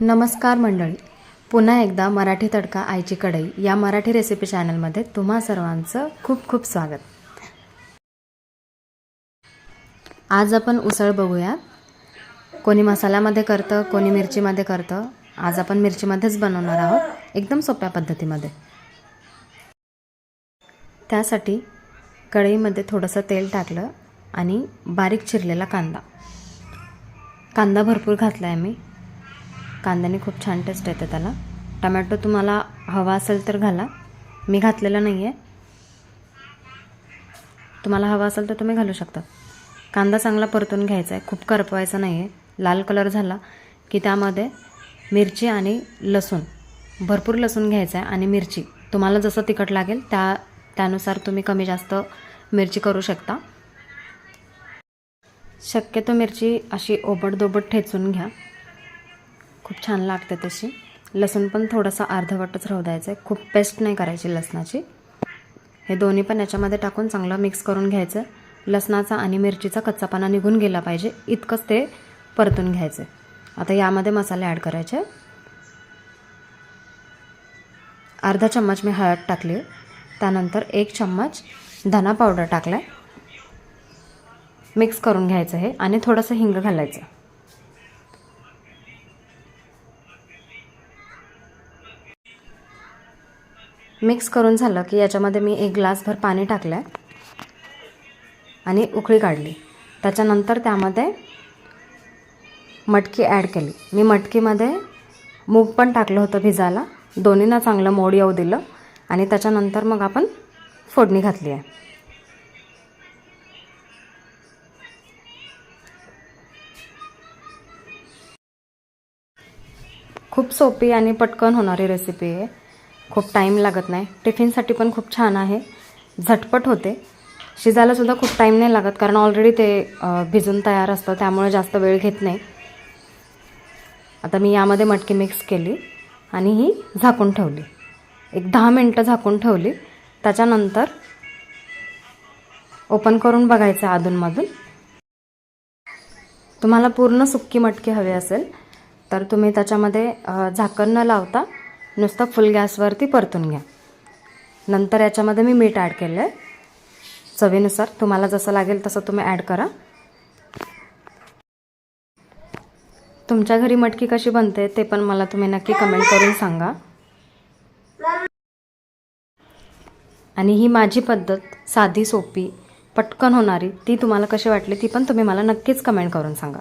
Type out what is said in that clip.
नमस्कार मंडळी. पुन्हा एकदा मराठी तडका आईची कढई या मराठी रेसिपी चॅनलमध्ये तुम्हा सर्वांचं खूप खूप स्वागत. आज आपण उसळ बघूया कोणी मसाल्यामध्ये करतं कोणी मिरचीमध्ये करतं. आज आपण मिरचीमध्येच बनवणार आहोत एकदम सोप्या पद्धतीमध्ये. त्यासाठी कढईमध्ये थोडंसं तेल टाकलं आणि बारीक चिरलेला कांदा. कांदा भरपूर घातला आहे मी. कांद्याने खूप छान टेस्ट येते त्याला. टमॅटो तुम्हाला हवा असेल तर घाला. मी घातलेला नाही आहे तुम्हाला हवा असेल तर तुम्ही घालू शकता. कांदा चांगला परतून घ्यायचा आहे खूप करपवायचा नाही आहे लाल कलर झाला की त्यामध्ये मिरची आणि लसूण. भरपूर लसूण घ्यायचा आहे आणि मिरची. तुम्हाला जसं तिखट लागेल त्या त्यानुसार तुम्ही कमी जास्त मिरची करू शकता. शक्यतो मिरची अशी ओबडदोबड ठेचून घ्या. खूप छान लागते तशी. लसूण पण थोडंसं अर्धवटच राहू द्यायचं आहे खूप पेस्ट नाही करायची लसणाची. हे दोन्ही पण याच्यामध्ये टाकून चांगलं मिक्स करून घ्यायचं. लसणाचा आणि मिरचीचा कच्चापणा निघून गेला पाहिजे. इतकंच ते परतून घ्यायचं आता यामध्ये मसाले ॲड करायचे. अर्धा चम्मच मी हळद टाकली. त्यानंतर एक चम्मच धना पावडर टाकला आहे मिक्स करून घ्यायचं हे आणि थोडंसं हिंग घालायचं. मिक्स करून झालं की याच्यामध्ये मी एक ग्लासभर पाणी टाकलं आहे आणि उकळी काढली. त्याच्यानंतर त्यामध्ये मटकी ॲड केली. मी मटकीमध्ये मूग पण टाकलं होतं भिजायला. दोन्हींना चांगलं मोड येऊ दिलं आणि त्याच्यानंतर मग आपण फोडणी घातली आहे. खूप सोपी आणि पटकन होणारी रेसिपी आहे. खूप टाईम लागत नाही. टिफिनसाठी पण खूप छान आहे. झटपट होते. शिजायलासुद्धा खूप टाईम नाही लागत कारण ऑलरेडी ते भिजून तयार असतं. त्यामुळे जास्त वेळ घेत नाही. आता मी यामध्ये मटकी मिक्स केली आणि ही झाकून ठेवली. एक दहा मिनटं झाकून ठेवली. त्याच्यानंतर ओपन करून बघायचं अधूनमधून. तुम्हाला पूर्ण सुक्की मटकी हवी असेल तर तुम्ही त्याच्यामध्ये झाकण न लावता नुसतं फुल गॅसवरती परतून घ्या. नंतर याच्यामध्ये मी मीठ ॲड केलं आहे चवीनुसार तुम्हाला जसं लागेल तसं तुम्ही ॲड करा. तुमच्या घरी मटकी कशी बनते ते पण मला तुम्ही नक्की कमेंट करून सांगा. आणि ही माझी पद्धत साधी सोपी पटकन होणारी ती तुम्हाला कशी वाटली ती पण तुम्ही मला नक्कीच कमेंट करून सांगा.